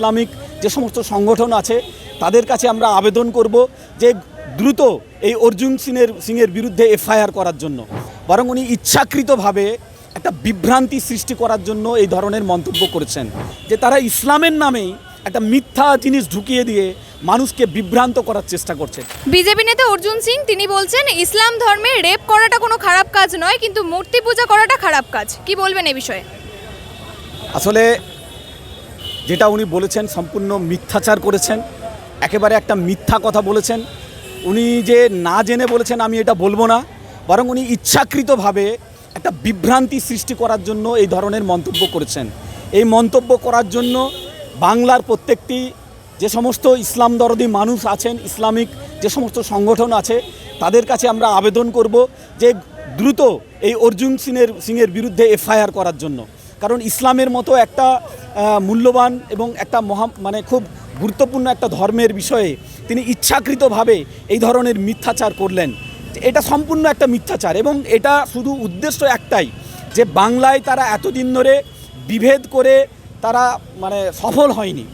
Islamic যে সমস্ত সংগঠন আছে তাদের কাছে আমরা আবেদন করব যে দ্রুত এই অর্জুন সিংয়ের সিংয়ের বিরুদ্ধে এফআইআর করার জন্য। বরং উনি ইচ্ছাকৃতভাবে একটা বিভ্রান্তি সৃষ্টি করার জন্য এই ধরনের মন্তব্য করেছেন। যে তারা ইসলামের নামেই একটা মিথ্যা জিনিস ঢুকিয়ে দিয়ে মানুষকে বিভ্রান্ত করার চেষ্টা করছে। বিজেপি নেতা অর্জুন সিং তিনি বলছেন ইসলাম ধর্মে রেপ করাটা কোনো খারাপ কাজ নয় কিন্তু মূর্তি পূজা করাটা খারাপ কাজ। কি বলবেন এ বিষয়ে? আসলে যেটা উনি বলেছেন, সম্পূর্ণ মিথ্যাচার করেছেন, একেবারে একটা মিথ্যা কথা বলেছেন। উনি যে না জেনে বলেছেন, আমি এটা বলব না। বরং উনি ইচ্ছাকৃতভাবে একটা বিভ্রান্তি সৃষ্টি করার জন্য এই ধরনের মন্তব্য করেছেন। এই মন্তব্য করার জন্য বাংলার প্রত্যেকটি যে সমস্ত ইসলাম দরদি মানুষ আছেন, ইসলামিক যে সমস্ত সংগঠন আছে, তাদের কাছে আমরা আবেদন করব যে দ্রুত এই অর্জুন সিংয়ের সিংয়ের বিরুদ্ধে এফআইআর করার জন্য। কারণ ইসলামের মতো একটা মূল্যবান এবং একটা মহা মানে খুব গুরুত্বপূর্ণ একটা ধর্মের বিষয়ে তিনি ইচ্ছাকৃতভাবে এই ধরনের মিথ্যাচার করলেন। এটা সম্পূর্ণ একটা মিথ্যাচার এবং এটা শুধু উদ্দেশ্য একটাই যে বাংলায় তারা এতদিন ধরে বিভেদ করে তারা মানে সফল হয়নি।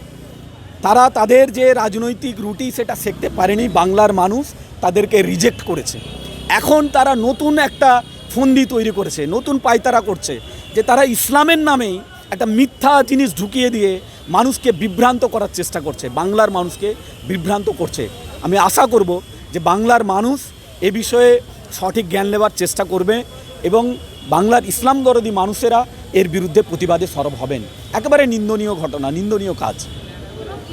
তারা তাদের যে রাজনৈতিক রুটি সেটা শিখতে পারেনি, বাংলার মানুষ তাদেরকে রিজেক্ট করেছে। এখন তারা নতুন একটা ফন্দি তৈরি করেছে, নতুন পায়তারা করছে। যে তারা ইসলামের নামে একটা মিথ্যা জিনিস ঢুকিয়ে দিয়ে মানুষকে বিভ্রান্ত করার চেষ্টা করছে, বাংলার মানুষকে বিভ্রান্ত করছে। আমি আশা করব যে বাংলার মানুষ এ বিষয়ে সঠিক জ্ঞান নেবার চেষ্টা করবে এবং বাংলার ইসলাম দরদি মানুষেরা এর বিরুদ্ধে প্রতিবাদে সরব হবেন। একেবারে নিন্দনীয় ঘটনা, নিন্দনীয় কাজ।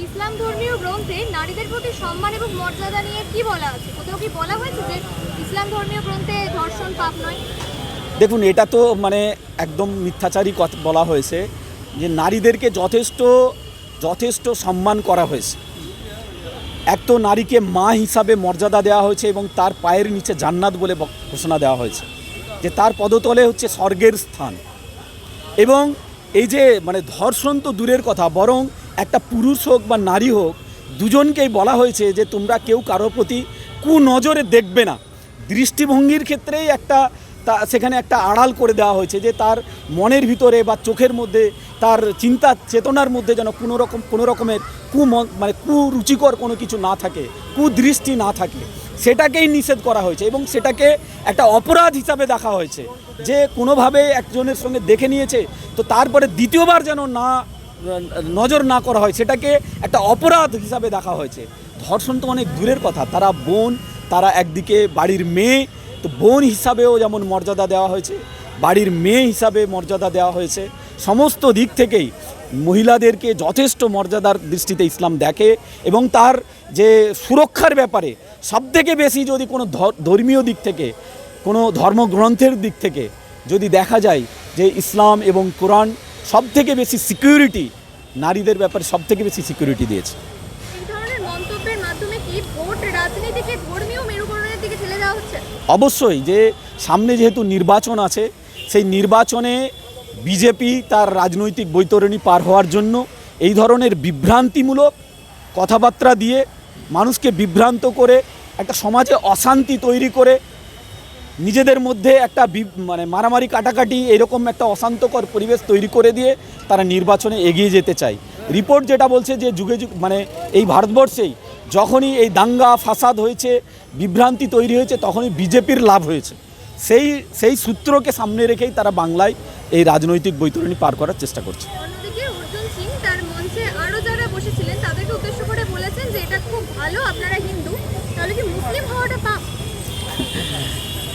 ইসলাম ধর্মীয় গ্রন্থে নারীদের প্রতি সম্মান এবং মর্যাদা নিয়ে কি বলা আছে? কোথাও কি বলা হয়েছে যে ইসলাম ধর্মীয় গ্রন্থে ধর্ষণ পাপ নয়? দেখুন, এটা তো মানে একদম মিথ্যাচারী কথা, বলা হয়েছে যে নারীদেরকে যথেষ্ট যথেষ্ট সম্মান করা হয়েছে। এক তো নারীকে মা হিসাবে মর্যাদা দেওয়া হয়েছে এবং তার পায়ের নিচে জান্নাত বলে ঘোষণা দেওয়া হয়েছে। যে তার পদতলে হচ্ছে স্বর্গের স্থান। এবং এই যে মানে ধর্ষণ তো দূরের কথা, বরং একটা পুরুষ হোক বা নারী হোক, দুজনকেই বলা হয়েছে যে তোমরা কেউ কারোর প্রতি কুনজরে দেখবে না। দৃষ্টিভঙ্গির ক্ষেত্রেই একটা তা সেখানে একটা আড়াল করে দেওয়া হয়েছে যে তার মনের ভিতরে বা চোখের মধ্যে তার চিন্তা চেতনার মধ্যে যেন কোনো রকম, কোনো রকমের কু মানে কুরুচিকর কোনো কিছু না থাকে কুদৃষ্টি না থাকে, সেটাকেই নিষেধ করা হয়েছে এবং সেটাকে একটা অপরাধ হিসাবে দেখা হয়েছে। যে কোনোভাবে একজনের সঙ্গে দেখে নিয়েছে, তো তারপরে দ্বিতীয়বার যেন না, নজর না করা হয়, সেটাকে একটা অপরাধ হিসাবে দেখা হয়েছে। ধর্ষণ তো অনেক দূরের কথা, তারা বোন, তারা একদিকে বাড়ির মেয়ে তো বোন হিসাবেও যেমন মর্যাদা দেওয়া হয়েছে, বাড়ির মেয়ে হিসাবে মর্যাদা দেওয়া হয়েছে, সমস্ত দিক থেকেই মহিলাদেরকে যথেষ্ট মর্যাদার দৃষ্টিতে ইসলাম দেখে এবং তার যে সুরক্ষার ব্যাপারে সবথেকে বেশি যদি কোনো ধর্মীয় দিক থেকে, কোনো ধর্মগ্রন্থের দিক থেকে যদি দেখা যায় যে ইসলাম এবং কোরআন সব থেকে বেশি সিকিউরিটি নারীদের ব্যাপারে সব থেকে বেশি সিকিউরিটি দিয়েছে। মন্তব্যের মাধ্যমে কি ভোট, রাজনীতিকে ধর্মীয় অবশ্যই যে সামনে যেহেতু নির্বাচন আছে, সেই নির্বাচনে বিজেপি তার রাজনৈতিক বৈতরণী পার হওয়ার জন্য এই ধরনের বিভ্রান্তিমূলক কথাবার্তা দিয়ে মানুষকে বিভ্রান্ত করে, একটা সমাজে অশান্তি তৈরি করে নিজেদের মধ্যে একটা মানে মারামারি কাটাকাটি, এরকম একটা অশান্তকর পরিবেশ তৈরি করে দিয়ে তারা নির্বাচনে এগিয়ে যেতে চায়। রিপোর্ট যেটা বলছে যে যুগে যুগ মানে এই ভারতবর্ষেই যখনই এই দাঙ্গা ফাসাদ হয়েছে বিভ্রান্তি তৈরি হয়েছে তখনই বিজেপির লাভ হয়েছে। সেই সেই সূত্রকে সামনে রেখেই তারা বাংলায় এই রাজনৈতিক বৈতরণী পার করার চেষ্টা করছে।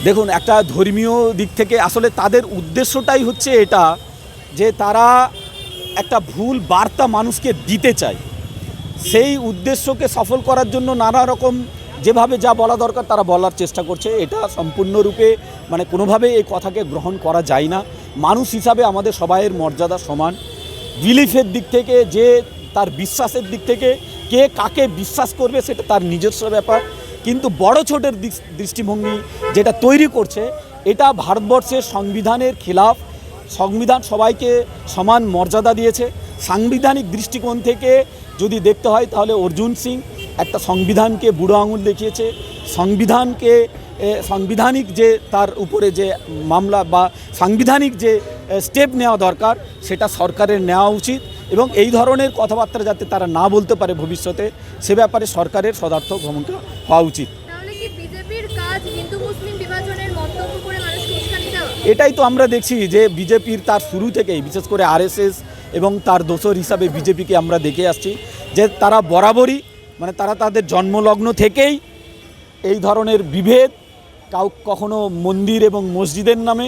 দেখুন একটা ধর্মীয় দিক থেকে আসলে তাদের উদ্দেশ্যটাই হচ্ছে এটা যে তারা একটা ভুল বার্তা মানুষকে দিতে চায়। সেই উদ্দেশ্যকে সফল করার জন্য নানা রকম যেভাবে যা বলা দরকার তারা বলার চেষ্টা করছে। এটা সম্পূর্ণরূপে মানে কোনোভাবে এই কথাকে গ্রহণ করা যায় না। মানুষ হিসাবে আমাদের সবাইয়ের মর্যাদা সমান। বিলিফের দিক থেকে যে তার বিশ্বাসের দিক থেকে কে কাকে বিশ্বাস করবে সেটা তার নিজস্ব ব্যাপার। কিন্তু বড় ছোটের দৃষ্টিভঙ্গি যেটা তৈরি করছে, এটা ভারতবর্ষের সংবিধানের খিলাফ, সংবিধান সবাইকে সমান মর্যাদা দিয়েছে। সাংবিধানিক দৃষ্টিকোণ থেকে যদি দেখতে হয় তাহলে অর্জুন সিং একটা সংবিধানকে বুড়ো আঙুল দেখিয়েছে। সংবিধানকে সাংবিধানিক যে তার উপরে যে মামলা বা সাংবিধানিক যে স্টেপ নেওয়া দরকার সেটা সরকারের নেওয়া উচিত এবং এই ধরনের কথাবার্তা যাতে তারা না বলতে পারে ভবিষ্যতে সে ব্যাপারে সরকারের সদার্থ ভূমিকা হওয়া উচিত। এটাই তো আমরা দেখছি যে বিজেপির তার শুরু থেকেই বিশেষ করে আরএসএস এবং তার দোসর হিসাবে বিজেপিকে আমরা দেখে আসছি যে তারা বরাবরই মানে তারা তাদের জন্মলগ্ন থেকেই এই ধরনের বিভেদ, কাউ কখনো মন্দির এবং মসজিদের নামে,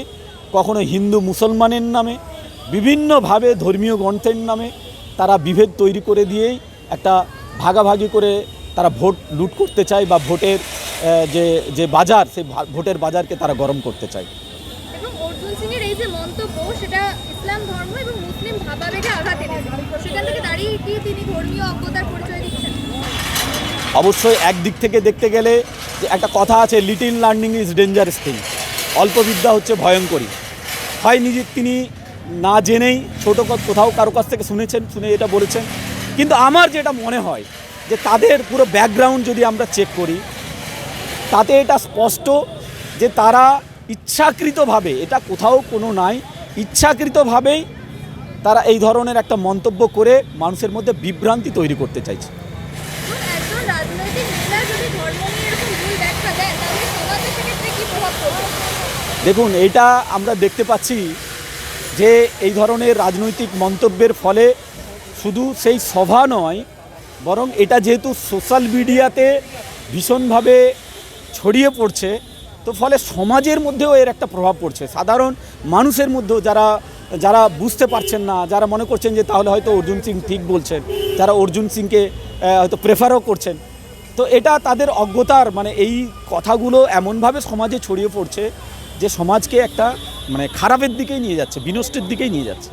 কখনো হিন্দু মুসলমানের নামে, বিভিন্নভাবে ধর্মীয় গ্রন্থের নামে তারা বিভেদ তৈরি করে দিয়েই একটা ভাগাভাগি করে তারা ভোট লুট করতে চায় বা ভোটের যে যে বাজার সেই ভোটের বাজারকে তারা গরম করতে চায় এবং অর্জুন সিং এর এই যে মন্তব্য সেটা ইসলাম ধর্ম এবং মুসলিম ভাবাবেগে আঘাত সেখান থেকে দাঁড়িয়ে কি তিনি ধর্মীয় অজ্ঞতার পরিচয় দিচ্ছেন? অবশ্যই একদিক থেকে দেখতে গেলে যে একটা কথা আছে little learning is dangerous thing অল্প বিদ্যা হচ্ছে ভয়ঙ্করী হয় নিজে তিনি না জেনেই ছোটো কোথাও কারও কাছ থেকে শুনেছেন, শুনে এটা বলেছেন। কিন্তু আমার যেটা মনে হয় যে তাদের পুরো ব্যাকগ্রাউন্ড যদি আমরা চেক করি, তাতে এটা স্পষ্ট যে তারা ইচ্ছাকৃতভাবে এটা কোথাও কোনো নাই ইচ্ছাকৃতভাবেই তারা এই ধরনের একটা মন্তব্য করে মানুষের মধ্যে বিভ্রান্তি তৈরি করতে চাইছে। দেখুন এটা আমরা দেখতে পাচ্ছি যে এই ধরনের রাজনৈতিক মন্তব্যের ফলে শুধু সেই সভা নয় বরং এটা যেহেতু সোশ্যাল মিডিয়াতে ভীষণভাবে ছড়িয়ে পড়ছে তো ফলে সমাজের মধ্যেও এর একটা প্রভাব পড়ছে। সাধারণ মানুষের মধ্যেও যারা যারা বুঝতে পারছেন না, যারা মনে করছেন যে তাহলে হয়তো অর্জুন সিং ঠিক বলছেন, যারা অর্জুন সিংকে হয়তো প্রেফারও করছেন, তো এটা তাদের অজ্ঞতার মানে এই কথাগুলো এমনভাবে সমাজে ছড়িয়ে পড়ছে যে সমাজকে একটা মানে খারাপের দিকেই নিয়ে যাচ্ছে, বিনষ্টের দিকেই নিয়ে যাচ্ছে।